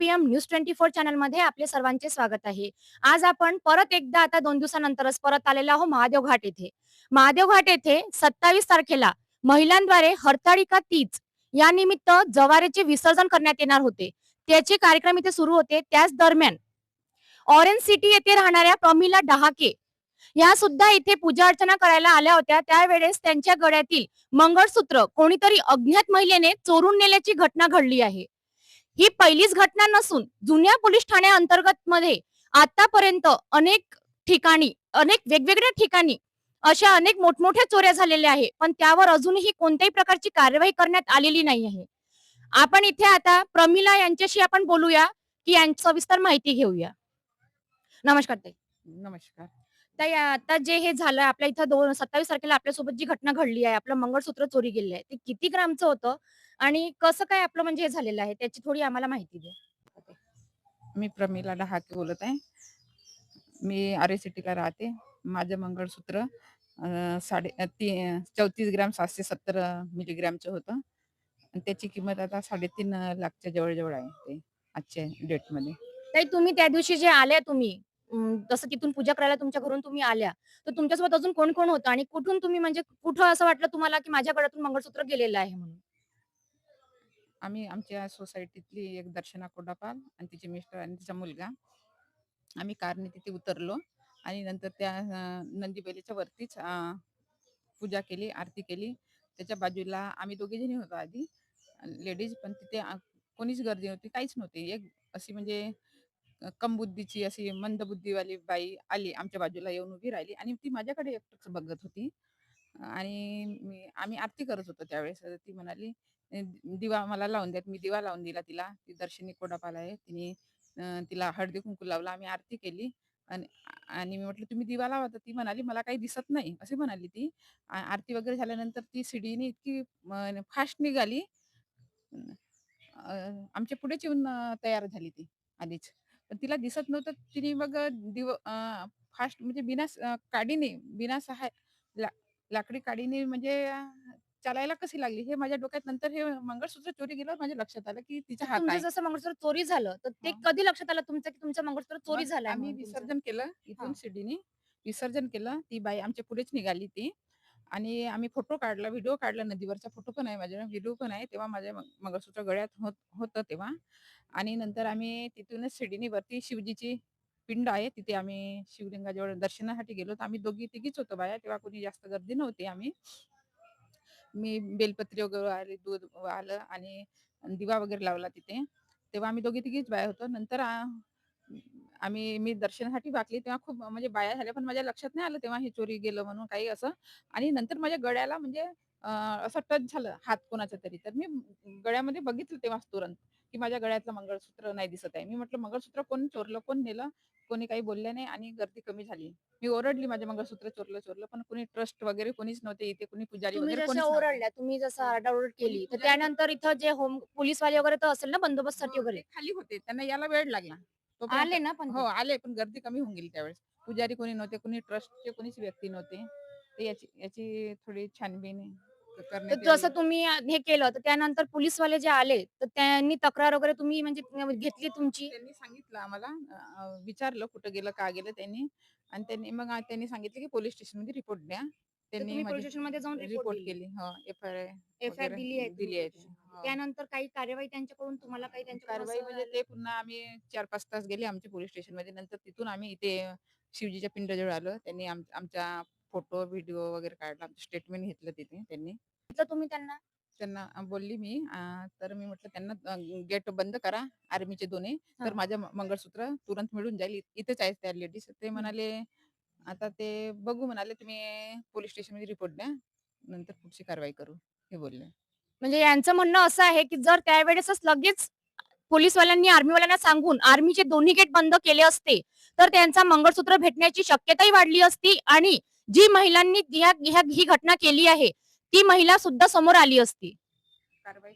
PM news twenty four चॅनलमध्ये आपले सर्वांचे स्वागत आहे. आज आपण परत एकदा आता दोन दिवसानंतरच परत आलेलो आहोत महादेव घाट येथे. महादेव घाट येथे सत्तावीस तारखेला महिलांद्वारे हरताळिका तीज या निमित्त जवारीचे विसर्जन करण्यात येणार होते. त्याचे कार्यक्रम इथे सुरू होते. त्याच दरम्यान ऑरेंज सिटी येथे राहणाऱ्या प्रमिला डहाके या सुद्धा इथे पूजा अर्चना करायला आल्या होत्या. त्यावेळेस त्यांच्या गळ्यातील मंगळसूत्र कोणीतरी अज्ञात महिलेने चोरून नेल्याची घटना घडली आहे. ही पहिलीच घटना नसून जुन्या पोलीस ठाण्या अंतर्गत मध्ये आतापर्यंत अनेक ठिकाणी अनेक वेगवेगळ्या ठिकाणी अशा अनेक मोठमोठ्या चोऱ्या झालेल्या आहे पण त्यावर अजूनही कोणत्याही प्रकारची कारवाई करण्यात आलेली नाही आहे. आपण इथे आता प्रमिला यांच्याशी आपण बोलूया की यांची सविस्तर माहिती घेऊया. नमस्कार ताई. नमस्कार. ताई आता जे हे झालं आपल्या इथं दोन सत्तावीस तारखेला आपल्यासोबत जी घटना घडली आहे आपलं मंगळसूत्र चोरी गेले आहे ते किती ग्रामचं होतं? आणि कसं काय आपलं म्हणजे हे झालेलं आहे? त्याची थोडी आम्हाला माहिती द्या. मी प्रमिला डहाके बोलत आहे. मी आरे सिटीला राहते. माझं मंगळसूत्र अं, साडे अं, ती चौतीस ग्राम सातशे सत्तर मिलीग्रामचं होतं. आणि त्याची किंमत आता साडेतीन लाखच्या जवळजवळ आहे ते आजच्या डेटमध्ये. ताई तुम्ही त्या दिवशी जे आल्या तुम्ही अं, जसं तिथून पूजा करायला तुमच्या घरून तुम्ही आल्या तर तुमच्यासोबत अजून कोण कोण होतं? आणि कुठून तुम्ही म्हणजे कुठं असं वाटलं तुम्हाला की माझ्या गळ्यातून मंगळसूत्र गेलेलं आहे म्हणून? आम्ही आमच्या सोसायटीतली एक दर्शना कोडापाल आणि तिचे मिस्टर आणि तिचा मुलगा. आम्ही कारने तिथे उतरलो आणि नंतर त्या नंदीबेलीच्या नंदीबैलीच्या वरतीच पूजा केली आरती केली. त्याच्या बाजूला आम्ही दोघे जणी होतो आधी. लेडीज पण तिथे कोणीच गर्दी नव्हती काहीच नव्हती. एक अशी म्हणजे कमबुद्धीची अशी मंदबुद्धीवाली बाई आली आमच्या बाजूला येऊन उभी राहिली आणि ती माझ्याकडे एकटक बघत होती. आणि मी आम्ही आरती करत होतो त्यावेळेस. ती म्हणाली दिवा मला लावून द्यात. मी दिवा लावून दिला तिला. ती दर्शनी कोडापाल आहे. तिने तिला हळदी कुंकू लावला. आम्ही आरती केली. आणि आणि मी म्हटलं तुम्ही दिवा लावा. तर ती म्हणाली मला काही दिसत नाही. असे म्हणाली ती. आरती वगैरे झाल्यानंतर ती शिडीने इतकी फास्ट निघाली. आमच्या पुढेच येऊन तयार झाली ती आधीच. पण तिला दिसत नव्हतं. तिने मग दिव फास्ट म्हणजे बिना काडीने बिना सहाय ला, लाकडी काडीने म्हणजे चालायला कशी लागली हे माझ्या डोक्यात नंतर हे मंगळसूत्र चोरी गेल्यावर माझ्या लक्षात आलं की तिचा हात तुमचं आहे जसं मंगळसूत्र चोरी झालं तर ते हा. कधी लक्षात आलं तुमचं की तुमचं मंगळसूत्र चोरी मग झालंय आम्ही? विसर्जन केलं इथून हा. शिडीने विसर्जन केलं ती बाई आमच्या पुढेच निघाली ती आणि आम्ही फोटो काढला व्हिडिओ काढला नदीवरचा फोटो पण आहे माझ्या व्हिडिओ पण आहे तेव्हा माझ्या मंगळसूत्र गळ्यात होत होतं तेव्हा आणि नंतर आम्ही तिथूनच शिडीने वरती शिवजीची पिंड आहे तिथे आम्ही शिवलिंगाजवळ दर्शनासाठी गेलो तर आम्ही दोघी तिघीच होतो बाया तेव्हा कोणी जास्त गर्दी नव्हती आम्ही. मी बेलपत्री वगैरे आले दूध आलं आणि दिवा वगैरे लावला तिथे. तेव्हा आम्ही दोघी तिघीच बाया होतो. नंतर आम्ही मी दर्शनासाठी वाकली तेव्हा खूप म्हणजे बाया झाल्या पण माझ्या लक्षात नाही आलं तेव्हा हे चोरी गेलं म्हणून काही असं. आणि नंतर माझ्या गळ्याला म्हणजे असं टच झालं हात कोणाचा तरी. तर मी गळ्यामध्ये बघितलं तेव्हा तुरंत. की माझ्या गळ्यातलं मंगळसूत्र नाही दिसत आहे. मी म्हटलं मंगळसूत्र कोण चोरलं? कोण नेलं? कोणी काही बोललं नाही आणि गर्दी कमी झाली. मी ओरडली माझे मंगळसूत्र चोरलं चोरलं पण कोणी ट्रस्ट वगैरे कोणीच नव्हते इथे कोणी पुजारी तुम्ही वगैरे जसं कोणीच नव्हते. ओरडल्या तुम्ही जसं आरडाओरड केली तर त्यानंतर इथं जे होम पोलीसवाले वगैरे तर असेल ना बंदोबस्तासाठी हो, वगैरे? ते खाली होते. त्यांना यायला वेळ लागला. तोपर्यंत- आले ना पण हो आले पण गर्दी कमी होऊन गेली त्यावेळेस. पुजारी कोणी नव्हते कोणी ट्रस्टचे कोणीच व्यक्ती नव्हते. तर याची याची थोडी छानबीन तर जसं. तुम्ही हे केलं तर त्यानंतर पोलीसवाले जे आले तर त्यांनी तक्रार वगैरे तुम्ही म्हणजे घेतली तुमची? त्यांनी सांगितलं आम्हाला विचारलं कुठं गेलं का गेलं त्यांनी. आणि त्यांनी मग त्यांनी सांगितलं की पोलीस स्टेशनमध्ये रिपोर्ट द्या. तर तुम्ही पोलीस स्टेशनमध्ये जाऊन रिपोर्ट केली. हो एफ आय एफ आय दिली आहे दिली आहे. त्यानंतर काही कार्यवाही त्यांच्याकडून तुम्हाला काही त्यांच्याकडून कारवाई म्हणजे ते पुन्हा आम्ही चार पाच तास गेले आमच्या पोलीस स्टेशनमध्ये नंतर तिथून आम्ही इथे शिवजीच्या पिंडाजवळ आलो. त्यांनी आम- आमचा फोटो व्हिडिओ वगैरे काढला स्टेटमेंट घेतलं तिथे त्यांनी. तुम्ही त्यांना? त्यांना बोलली मी अ, तर मी म्हटलं त्यांना गेट बंद करा आर्मीचे दोन्ही. हा. तर माझं म- मंगळसूत्र तुरंत मिळून जाईल. इ- इथेच आहेत त्या लेडीज ते म्हणाले आता ते बघू म्हणाले तुम्ही पोलीस स्टेशनमध्ये रिपोर्ट द्या. नंतर पुढची कारवाई करू. हे बोलले. म्हणजे यांचं म्हणणं असं आहे की जर त्यावेळेसच लगेच पोलीसवाल्यांनी आर्मीवाल्यांना सांगून आर्मीचे दोन्ही गेट बंद केले असते तर त्यांचा मंगळसूत्र भेटण्याची शक्यताही वाढली असती आणि जी महिलांनी ह्या ह्या- ही घटना केली आहे ती महिला सुद्धा समोर आली असती. कारवाई